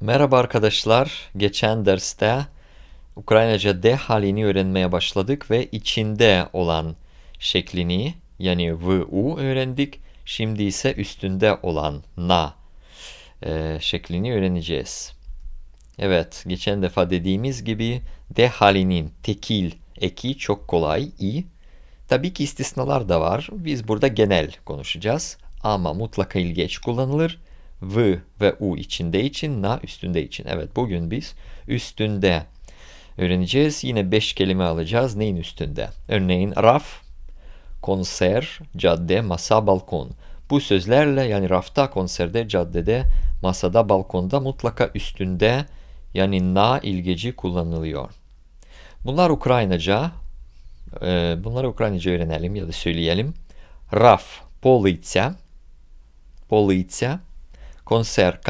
Merhaba arkadaşlar. Geçen derste Ukraynaca de halini öğrenmeye başladık ve içinde olan şeklini yani vu öğrendik. Şimdi ise üstünde olan na e, şeklini öğreneceğiz. Evet, geçen defa dediğimiz gibi de halinin tekil eki çok kolay, i. Tabii ki istisnalar da var. Biz burada genel konuşacağız. Ama mutlaka ilgeç kullanılır v ve u içinde için, na üstünde için. Evet bugün biz üstünde öğreneceğiz. Yine beş kelime alacağız. Neyin üstünde? Örneğin raf, konser, cadde, masa, balkon. Bu sözlerle yani rafta, konserde, caddede, masada, balkonda mutlaka üstünde yani na ilgeci kullanılıyor. Bunlar Ukraynaca. E, bunları Ukraynaca öğrenelim ya da söyleyelim. Raf, полиця, полиця, концерт,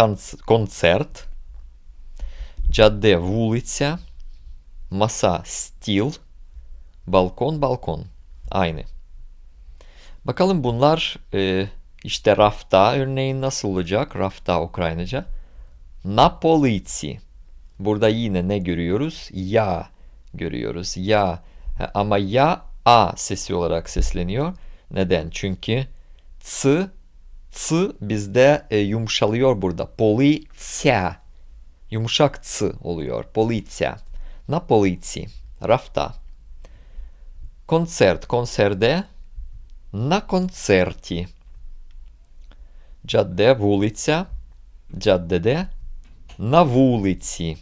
концерт, cadde, вулиця, masa, стіл, balkon, balkon. Aynı. Bakalım bunlar e, işte rafta örneğin nasıl olacak? Rafta Ukraynaca. Na polici. Burada yine ne görüyoruz? Ya görüyoruz. Ya ama ya a sesi olarak sesleniyor. Neden? Çünkü ç ç bizde e, yumuşalıyor burada. Policja. Yumuşak ç oluyor. Policja. Na policji. Rafta. Koncert. Konserde. Na koncerti. Cadde, вулиця. Caddede. Na вулиці.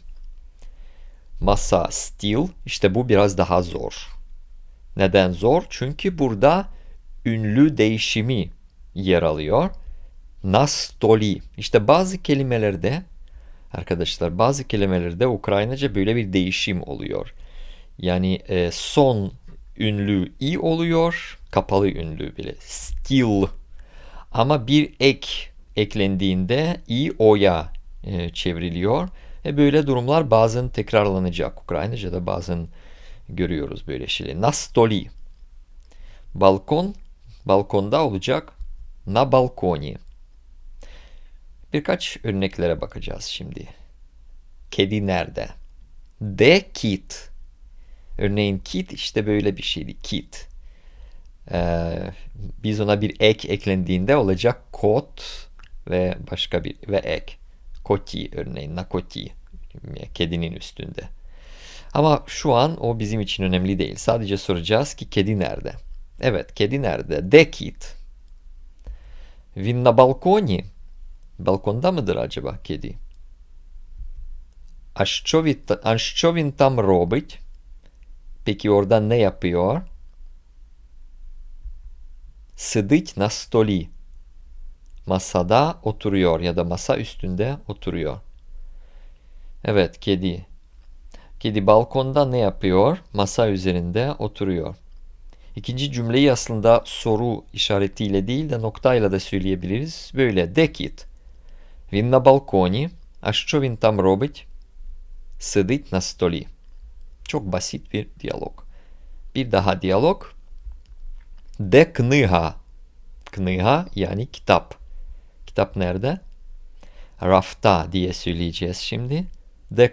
Masa, stil. İşte bu biraz daha zor. Neden zor? Çünkü burada ünlü değişimi yer alıyor. Nastoli. İşte bazı kelimelerde arkadaşlar bazı kelimelerde Ukraynaca böyle bir değişim oluyor. Yani e, son ünlü i oluyor, kapalı ünlü bile. Stil. Ama bir ek eklendiğinde i o'ya e, çevriliyor. Ve böyle durumlar bazen tekrarlanacak. Ukraynaca'da bazen görüyoruz böyle şeyleri. Nastoli. Balkon, balkonda olacak. Na balkoni. Birkaç örneklere bakacağız şimdi. Kedi nerede? De kit. Örneğin kit işte böyle bir şeydi. Kit. Ee, biz ona bir ek eklendiğinde olacak kot ve başka bir ve ek. Koti örneğin nakoti kedinin üstünde. Ama şu an o bizim için önemli değil. Sadece soracağız ki kedi nerede? Evet kedi nerede? De kit. Він на балконі? Балконда мидер acaba kedi? А що, від, а що він там робить? Peki orada ne yapıyor? Сидить на столі. Masada oturuyor ya da masa üstünde oturuyor. Evet kedi. Kedi balkonda ne yapıyor? Masa üzerinde oturuyor. İkinci cümleyi aslında soru işaretiyle değil de noktayla da söyleyebiliriz. Böyle de kit. Він на балконі. А що він там робить? Сидить на столі. Çok basit bir diyalog. Bir daha diyalog. De kniga. Kniga yani kitap. Nerede? Rafta diye söyleyeceğiz şimdi. De.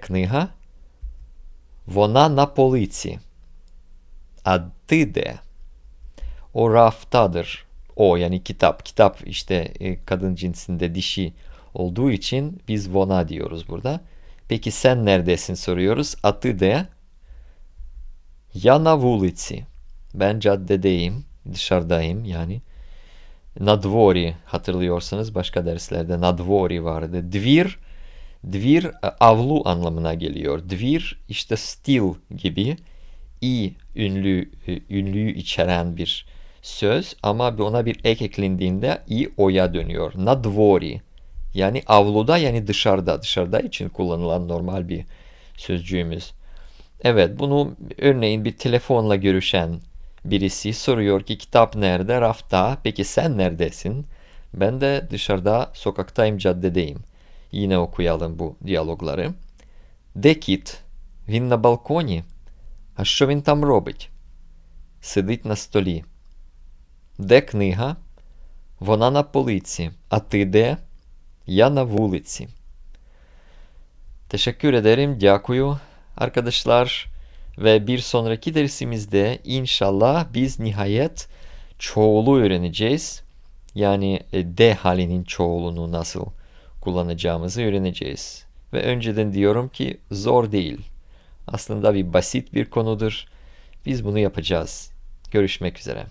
Вона на полиці. А ти де? O raftadır. O yani kitap. Kitap işte e, kadın cinsinde dişi olduğu için biz vona diyoruz burada. Peki sen neredesin soruyoruz. A ty de? Ya na ulici. Ben caddedeyim. Dışarıdayım yani. Nadvori hatırlıyorsanız başka derslerde nadvori vardı. Dvir Dvir avlu anlamına geliyor. Dvir işte stil gibi i ünlü e, ünlüyü içeren bir söz ama ona bir ek eklendiğinde i oya dönüyor. Nadvori yani avluda yani dışarıda dışarıda için kullanılan normal bir sözcüğümüz. Evet bunu örneğin bir telefonla görüşen birisi soruyor ki kitap nerede? Rafta. Peki sen neredesin? Ben de dışarıda sokaktayım caddedeyim. Yine okuyalım bu diyalogları. Де кіт? Він на балконі. А що він там робить? Сидить на столі. Де книга? Вона на полиці. А ти де? Я на вулиці. Teşekkür ederim. Дякую arkadaşlar. Ve bir sonraki dersimizde inşallah biz nihayet çoğulu öğreneceğiz. Yani e, D halinin çoğulunu nasıl kullanacağımızı öğreneceğiz. Ve önceden diyorum ki zor değil. Aslında bir basit bir konudur. Biz bunu yapacağız. Görüşmek üzere.